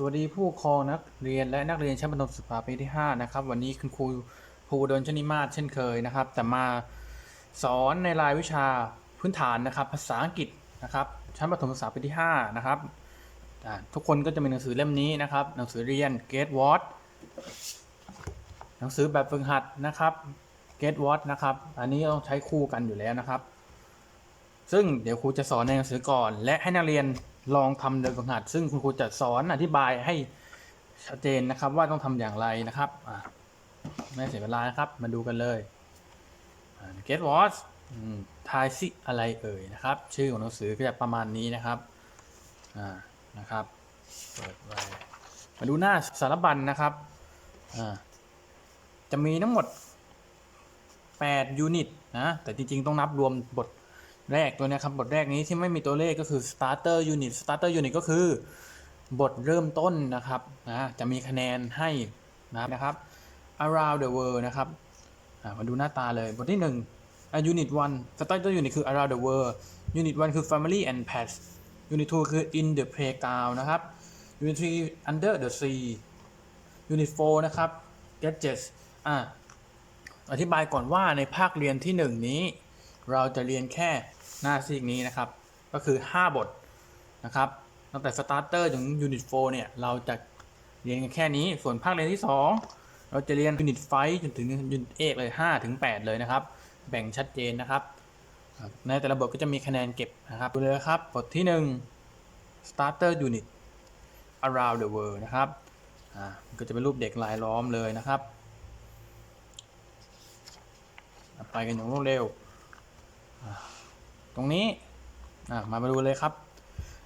สวัสดีผู้ปกครองนักเรียนและนักเรียนชั้นประถมศึกษาปีที่ 5 นะครับ วันนี้คุณครูภูดลชนิมาศเช่นเคยนะครับ แต่มาสอนในรายวิชาพื้นฐานนะครับ ภาษาอังกฤษนะครับ ชั้นประถมศึกษาปีที่ 5 นะครับทุกคนก็จะมีหนังสือเล่มนี้นะครับ หนังสือเรียน Get What หนังสือแบบฝึกหัดนะครับ Get What นะครับ อันนี้ต้องใช้คู่กันอยู่แล้วนะครับ ซึ่งเดี๋ยวครูจะสอนในหนังสือก่อน และให้นักเรียนลองทำโดยฝึกหัด ซึ่งคุณครูจะสอนอธิบายให้ชัดเจนนะครับว่าต้องทำอย่างไรนะครับไม่เสียเวลานะครับ มาดูกันเลย Get what อืมทายสิอะไรเอ่ยนะครับ ชื่อของหนังสือก็จะประมาณนี้นะครับอ่านะครับเปิดไว้มาดูหน้าสารบัญนะครับอ่าจะมีทั้งหมด 8 ยูนิตนะแต่จริงๆ ต้องนับรวมบท แรกตัวนี้ครับบทแรกนี้ที่ไม่มีตัวเลขก็คือ starter unit starter unit ก็คือบทเริ่มต้นนะครับนะจะมีคะแนนให้นะครับ around the world นะครับมาดูหน้าตาเลยบทที่ 1อะ unit 1 starter unit คือ around the world unit 1 คือ family and pets unit 2 คือ in the playground นะครับ unit 3 under the sea unit 4 นะครับ gadgets อะอธิบายก่อนว่าในภาคเรียนที่ 1 นี้ เราจะเรียนแค่ หน้าซีกนี้นะครับ ก็คือ 5 บทนะครับ ตั้งแต่ starter ถึง unit 4เนี่ย เราจะเรียนกันแค่นี้ ส่วนภาคเรียนที่ 2 เราจะเรียน unit 5จนถึง unit 8เอกเลย5ถึง8เลยนะครับ แบ่งชัดเจนนะครับ ในแต่ละบทก็จะมีคะแนนเก็บนะครับดูเลยครับ บทที่ 1 starter unit around the world นะครับอ่าก็จะเป็นรูปเด็กลายล้อมเลยนะครับไปกันอย่างรวดเร็ว ตรงนี้มามาดูเลยครับ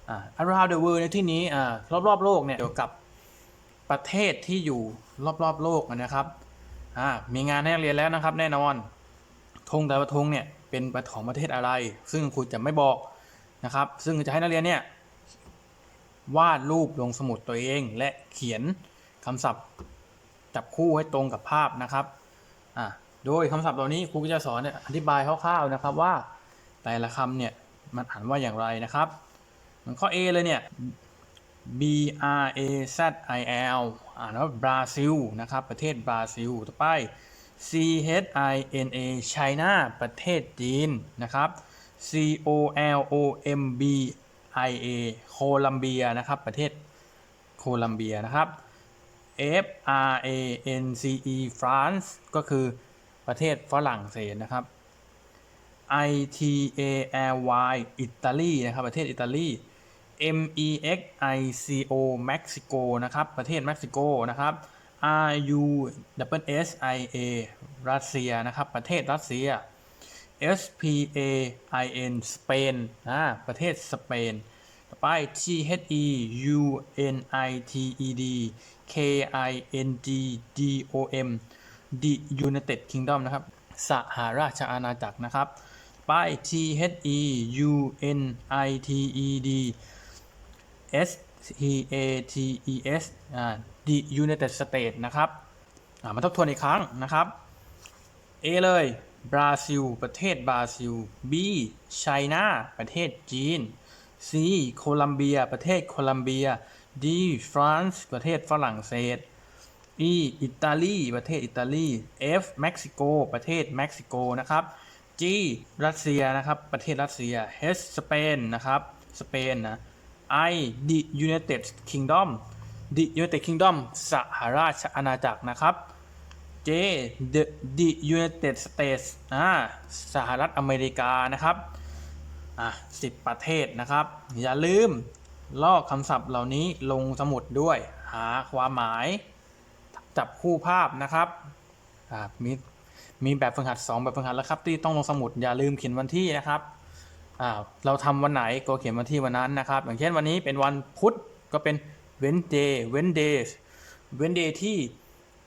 อา around the world ในที่นี้รอ่ารอบโลกเนี่ยเกี่ยวกับประเทศที่อยู่รอบๆโลกนะครับมีงานให้เรียนแล้วนะครับ แน่นอนธงแต่ละธงเนี่ยเป็นของประเทศอะไร ซึ่งครูจะไม่บอกนะครับ ซึ่งจะให้นักเรียนเนี่ยวาดรูปลงสมุดตัวเอง และเขียนคำศัพท์จับคู่ให้ตรงกับภาพนะครับโดยคำศัพท์เหล่านี้ครูก็จะสอนอธิบายคร่าวๆนะครับว่า แต่ละคำเนี่ยมันอ่านว่าอย่างไรนะครับเหมือนข้อ A เลยเนี่ย B R A Z I L อ่านว่าบราซิลนะครับ ประเทศบราซิล ต่อไป C H I N A China ประเทศจีนนะครับ C O L O M B I A โคลัมเบียนะครับ ประเทศโคลัมเบียนะครับ F R A N C E France ก็คือประเทศฝรั่งเศสนะครับ I T A L Y อิตาลีนะครับประเทศอิตาลี M E X I C O เม็กซิโกนะครับประเทศเม็กซิโกนะครับ R U W S I A รัสเซียนะครับประเทศรัสเซีย S P A I N สเปนนะประเทศสเปน ต่อไป T H E U N I T E D K I N G D O M The United Kingdom นะครับสหราชอาณาจักรนะครับ ไป T H E U N I T E D S T A T E S อ่า The United States นะครับอ่ามาทบทวนอีกครั้งนะครับ A เลย บราซิล ประเทศบราซิล B ไชน่า ประเทศจีน C โคลัมเบีย ประเทศโคลัมเบีย D ฟรานซ์ประเทศฝรั่งเศส E อิตาลี ประเทศอิตาลี F เม็กซิโก ประเทศเม็กซิโก นะครับ G รัสเซียนะครับ ประเทศรัสเซีย H สเปนนะครับ สเปนนะ I the United Kingdom the United Kingdom สหราชอาณาจักรนะครับ J the the United States อ่าสหรัฐอเมริกานะครับ อะสิบประเทศนะครับ อย่าลืมลอกคำศัพท์เหล่านี้ลงสมุดด้วย หาความหมาย จับคู่ภาพนะครับ อ่ามี มีแบบฝึกหัด 2 แบบฝึกหัดแล้วครับ ที่ต้องลงสมุดอย่าลืมเขียนวันที่นะครับอ่าเราทำวันไหนก็เขียนวันที่วันนั้นนะครับ อย่างเช่นวันนี้เป็นวันพุธก็เป็น Wednesday Wednesday Wednesday ที่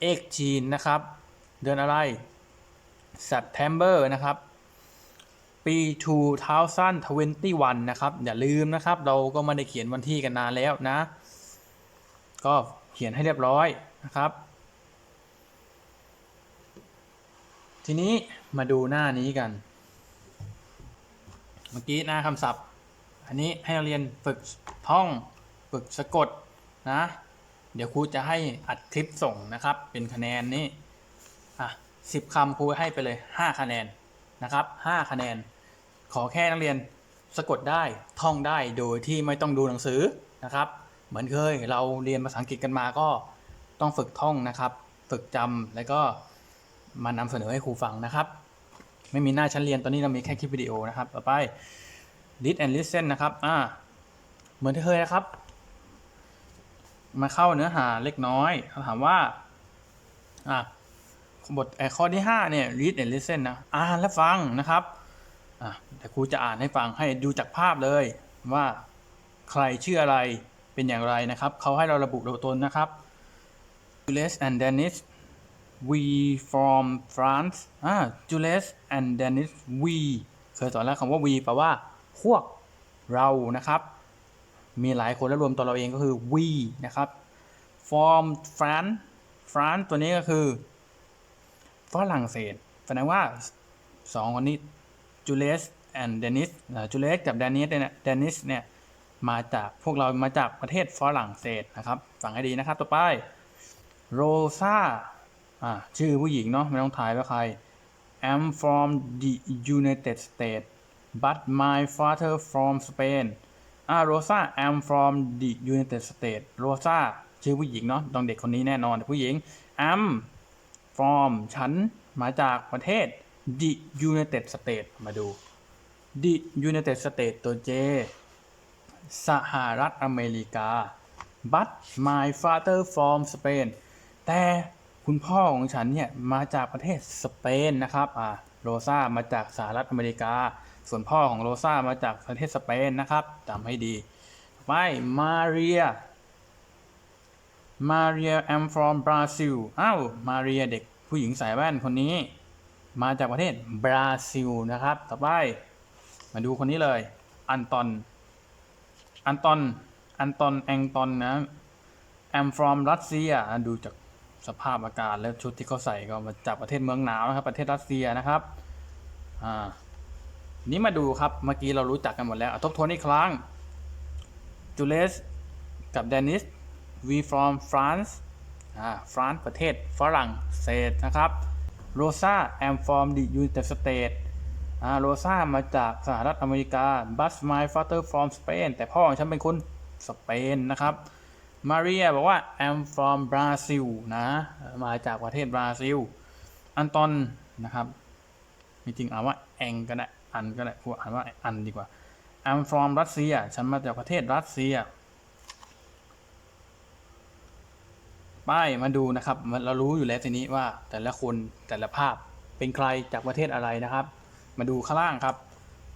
เอกจีนนะครับ เดือนอะไร September นะครับปี2021 นะครับ อย่าลืมนะครับ เราก็ไม่ได้เขียนวันที่กันนานแล้วนะ ก็เขียนให้เรียบร้อยนะครับ ทีนี้มาดูหน้านี้กัน เมื่อกี้หน้าคำศัพท์ อันนี้ให้เราเรียนฝึกท่องฝึกสะกดนะ เดี๋ยวครูจะให้อัดคลิปส่งนะครับ เป็นคะแนนนี่อะสิบคำครูให้ไปเลยห้าคะแนนนะครับห้าคะแนน ขอแค่นักเรียนสะกดได้ท่องได้โดยที่ไม่ต้องดูหนังสือนะครับ เหมือนเคยเราเรียนภาษาอังกฤษกันมาก็ต้องฝึกท่องนะครับ ฝึกจำแล้วก็ มานำเสนอให้ครูฟังนะครับ ไม่มีหน้าชั้นเรียนตอนนี้เรามีแค่คลิปวิดีโอนะครับ ต่อไป read and listen นะครับอ่าเหมือนที่เคยนะครับ มาเข้าเนื้อหาเล็กน้อยเขาถามว่าอะบทเอ่อข้อที่5เนี่ย read and listen นะอ่านและฟังนะครับอะแต่ครูจะอ่านให้ฟังให้ดูจากภาพเลยว่าใครชื่ออะไรเป็นอย่างไรนะครับ เขาให้เราระบุตัวตนนะครับ Jules and Dennis we from France อ่า Jules and Dennis we เคยสอนแล้วคำว่า we แปลว่า พวกเรานะครับ มีหลายคนแล้วรวมตัวเราเองก็คือ we นะครับ from France France ตัวนี้ก็คือฝรั่งเศสแสดงว่าสองคนนี้ Julius and Dennis จูเลสกับ Dennis เนี่ย Dennis เนี่ย มาจากพวกเรามาจากประเทศฝรั่งเศสนะครับ ฟังให้ดีนะครับ ต่อไป โรซา อ่าชื่อผู้หญิงเนาะไม่ต้องถ่ายว่าใคร I'm from the United States but my father from Spain อ่าโรซา I'm from the United States โรซาชื่อผู้หญิงเนาะต้องเด็กคนนี้แน่นอนผู้หญิง I'm from ฉันมาจากประเทศ the United States มาดู the United States ตัว J สหรัฐอเมริกา but my father from Spain แต่ คุณพ่อของฉันเนี่ยมาจากประเทศสเปนนะครับอ่าโรซามาจากสหรัฐอเมริกา ส่วนพ่อของโรซามาจากประเทศสเปนนะครับจำให้ดีไปมาเรียมาเรีย I'm from Brazil อ้าวมาเรียเด็กผู้หญิงสายแว่นคนนี้ มาจากประเทศบราซิลนะครับ ต่อไป มาดูคนนี้เลย อันตอน อันตอน อันตอน แองตอนนะ I'm from Russia ดูจาก สภาพอากาศและชุดที่เขาใส่ก็มาจากประเทศเมืองหนาวนะครับ ประเทศรัสเซียนะครับอ่านี้มาดูครับเมื่อกี้เรารู้จักกันหมดแล้วทบทวนอีกครั้งจูเลสกับเดนิส we from France อ่า France ประเทศฝรั่งเศสนะครับโรซา am from the United States อ่าโรซามาจากสหรัฐอเมริกา but my father from Spain แต่พ่อของฉันเป็นคนสเปนนะครับ มาเรียบอกว่า I'm from Brazil นะ มาจากประเทศบราซิล อันตอนนะครับมีจริงอ่านว่าแองก็ได้อันก็ได้พูดอ่านว่าอันดีกว่า I'm from Russia ฉันมาจากประเทศรัสเซีย ป้ายมาดูนะครับ เรารู้อยู่แล้วทีนี้ว่าแต่ละคนแต่ละภาพเป็นใครจากประเทศอะไรนะครับ มาดูข้างล่างครับ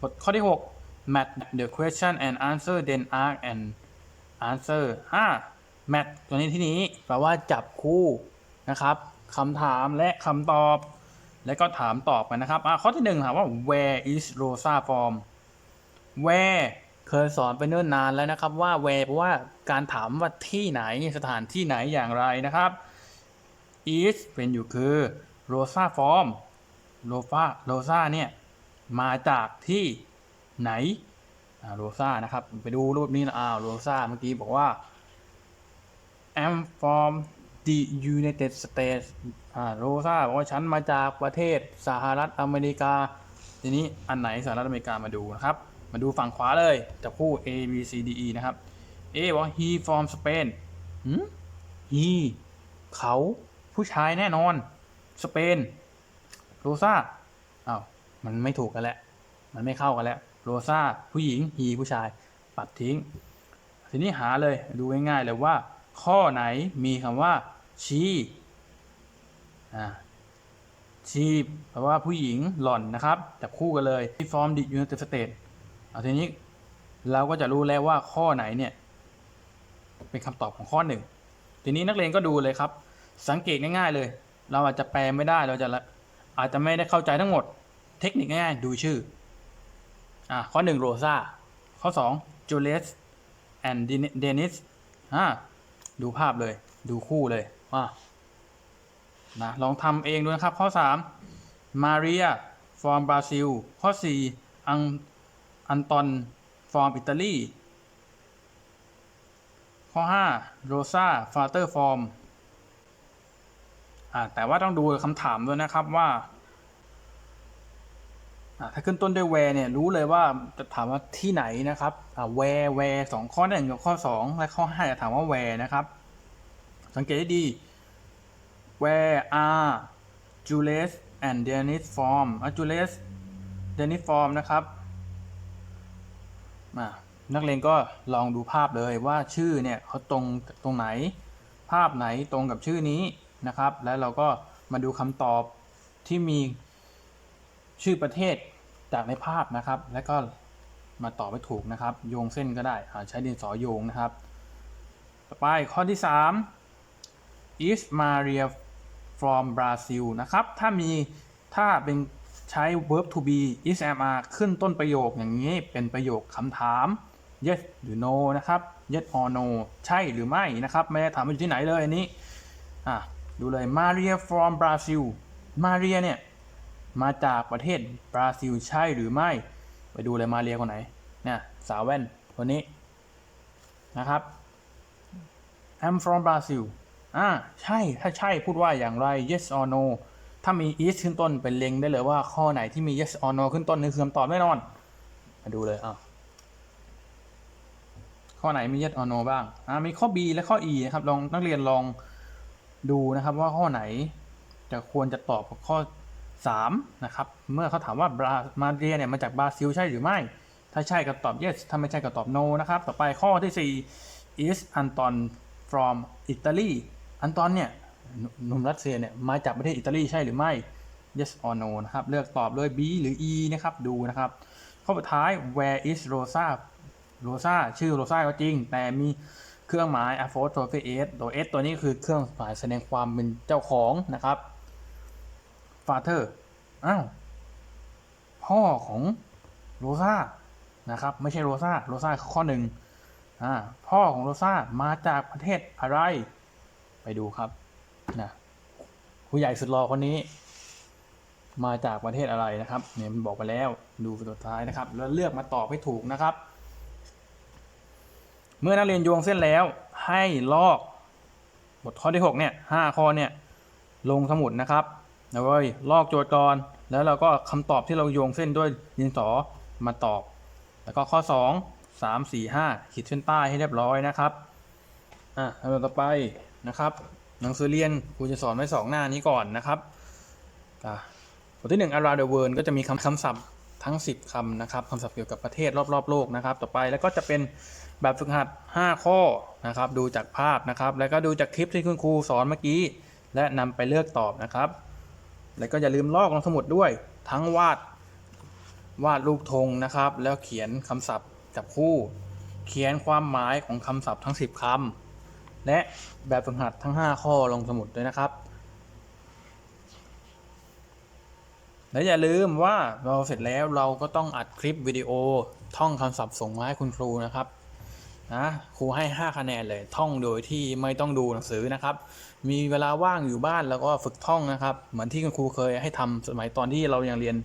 บทข้อที่ 6 match the question and answer then ask and answer อ่า match ตัวนี้ที่นี้แปลว่าจับคู่นะครับคำถามและคำตอบ และก็ถามตอบกันนะครับอ่าข้อที่หนึ่งถามว่า where is Rosa from where เคยสอนไปเนิ่นนานแล้วนะครับว่า where แปลว่าการถามว่าที่ไหนสถานที่ไหนอย่างไรนะครับ is เป็นอยู่คือ Rosa from Rosa Rosa เนี่ยมาจากที่ไหนอ่า Rosa นะครับ ไปดูรูปนี้นะอ้าว Rosa เมื่อกี้บอกว่า I'm from the United States อ่า Rosa บอกว่าฉันมาจากประเทศสหรัฐอเมริกา ทีนี้อันไหนสหรัฐอเมริกามาดูนะครับ มาดูฝั่งขวาเลยจับคู่ A B C D E นะครับ A บอกว่า he from Spain หืม he เขาผู้ชายแน่นอน สเปน โรซาอ้าวมันไม่ถูกกันแล้ว มันไม่เข้ากันแล้ว โรซาผู้หญิง he ผู้ชาย ปัดทิ้ง ทีนี้หาเลยดูง่ายๆเลยว่า ข้อไหนมีคำว่า she อ่า she แปลว่าผู้หญิงหล่อนนะครับจับคู่กันเลย from the United States เอาทีนี้เราก็จะรู้แล้วว่าข้อไหนเนี่ยเป็นคำตอบของข้อหนึ่งทีนี้นักเรียนก็ดูเลยครับ สังเกตง่ายๆเลย เราอาจจะแปลไม่ได้เราจะอาจจะไม่ได้เข้าใจทั้งหมด เทคนิคง่ายๆดูชื่ออ่าข้อหนึ่งโรซาข้อสองจูเลสแอนด์เดนิสอ่า ดูภาพเลย ดูคู่เลยว่านะลองทำเองดูนะครับ ข้อสามมาเรีย ฟอร์มบราซิล ข้อสี่อังอันตอน ฟอร์มอิตาลี ข้อ5 rosa father form อ่าแต่ว่าต้องดูคำถามด้วยนะครับว่า ถ้าขึ้นต้นด้วย where เนี่ยรู้เลยว่าจะถามว่าที่ไหนนะครับอ่า where where สองข้อหนึ่งกับข้อ 2 และข้อ5จะถามว่า where นะครับ สังเกตให้ดี where are Julius and Dennis from อะ Julius Dennis from นะครับอ่านักเรียนก็ลองดูภาพเลยว่าชื่อเนี่ยเขาตรงตรงไหน ภาพไหนตรงกับชื่อนี้นะครับ แล้วเราก็มาดูคำตอบที่มีชื่อประเทศ จากในภาพนะครับ แล้วก็มาต่อบให้ถูกนะครับ โยงเส้นก็ได้ใช้ดินสอโยงนะครับ ต่อไปข้อที่ 3 is Maria from Brazil นะครับ ถ้ามีถ้าเป็นใช้ verb to be is am are ขึ้นต้นประโยคอย่างนี้เป็นประโยคคำถาม yes หรือ no นะครับ yes or no ใช่หรือไม่นะครับ ไม่ได้ถามว่าอยู่ที่ไหนเลยอันนี้ อะ ดูเลย Maria from Brazil Maria เนี่ย มาจากประเทศบราซิลใช่หรือไม่ ไปดูเลยมาเรียคนไหนเนี่ยสาวแว่นคนนี้นะครับ I'm from Brazil อ่าใช่ถ้าใช่พูดว่าอย่างไร yes or no ถ้ามี is ขึ้นต้นเป็นเล็งได้เลยว่าข้อไหนที่มี yes or no ขึ้นต้นนี่คือคำตอบแน่นอน มาดูเลยอะข้อไหนมี yes or no บ้างอ่ามีข้อ B และข้อ E นะครับลองนักเรียนลองดูนะครับว่าข้อไหนจะควรจะตอบกับข้อ 3นะครับเมื่อเขาถามว่าบรามาเรียเนี่ยมาจากบราซิลใช่หรือไม่ ถ้าใช่ก็ตอบ yes ถ้าไม่ใช่ก็ตอบ no นะครับต่อไปข้อที่ 4 is Anton from Italy อันตอนเนี่ยหนุ่มรัสเซียเนี่ยมาจากประเทศอิตาลีใช่หรือไม่ yes or no นะครับเลือกตอบด้วย B หรือ E นะครับดูนะครับข้อสุดท้าย where is Rosa Rosa ชื่อ Rosa ก็จริง แต่มีเครื่องหมาย apostrophe s ตัว s ตัวนี้คือเครื่องหมายแสดงความเป็นเจ้าของนะครับ father อ้าวพ่อของโรซานะครับ ไม่ใช่โรซาโรซาข้อหนึ่งอ่าพ่อของโรซามาจากประเทศอะไร ไปดูครับนะผู้ใหญ่สุดหล่อคนนี้ มาจากประเทศอะไรนะครับเนี่ยมันบอกไปแล้วดูสุดท้ายนะครับ แล้วเลือกมาตอบให้ถูกนะครับ เมื่อนักเรียนโยงเส้นแล้วให้ลอก บทข้อที่ 6 เนี่ยห้าข้อเนี่ย ลงสมุดนะครับ แล้วก็ลอกโจทย์ก่อน แล้วเราก็คำตอบที่เราโยงเส้นด้วยดินสอมาตอบ แล้วก็ข้อ 2 3 4 5ขีดเส้นใต้ให้เรียบร้อยนะครับอะแล้วต่อไปนะครับ หนังสือเรียนครูจะสอนไว้สองหน้านี้ก่อนนะครับบทที่ 1 around the world ก็จะมีคำคำศัพท์ทั้ง 10คำนะครับคำศัพท์เกี่ยวกับประเทศรอบๆโลกนะครับ ต่อไปแล้วก็จะเป็นแบบฝึกหัด 5 ข้อนะครับ ดูจากภาพนะครับ แล้วก็ดูจากคลิปที่คุณครูสอนเมื่อกี้ และนำไปเลือกตอบนะครับ แล้วก็อย่าลืมลอกลงสมุดด้วย ทั้งวาดวาดรูปธงนะครับ แล้วเขียนคำศัพท์จับคู่ เขียนความหมายของคำศัพท์ทั้ง 10คำและแบบฝึกหัดทั้ง 5 ข้อลงสมุดด้วยนะครับ และอย่าลืมว่าเราเสร็จแล้วเราก็ต้องอัดคลิปวิดีโอท่องคำศัพท์ส่งมาให้คุณครูนะครับ นะครูให้ 5 คะแนนเลยท่องโดยที่ไม่ต้องดูหนังสือนะครับ มีเวลาว่างอยู่บ้านแล้วก็ฝึกท่องนะครับ เหมือนที่คุณครูเคยให้ทำสมัยตอนที่เรายังเรียน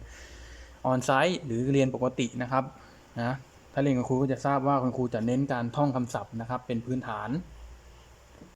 ออนไซต์หรือเรียนปกตินะครับนะถ้าเรียนกับครูก็จะทราบว่าคุณครูจะเน้นการท่องคำศัพท์นะครับ เป็นพื้นฐาน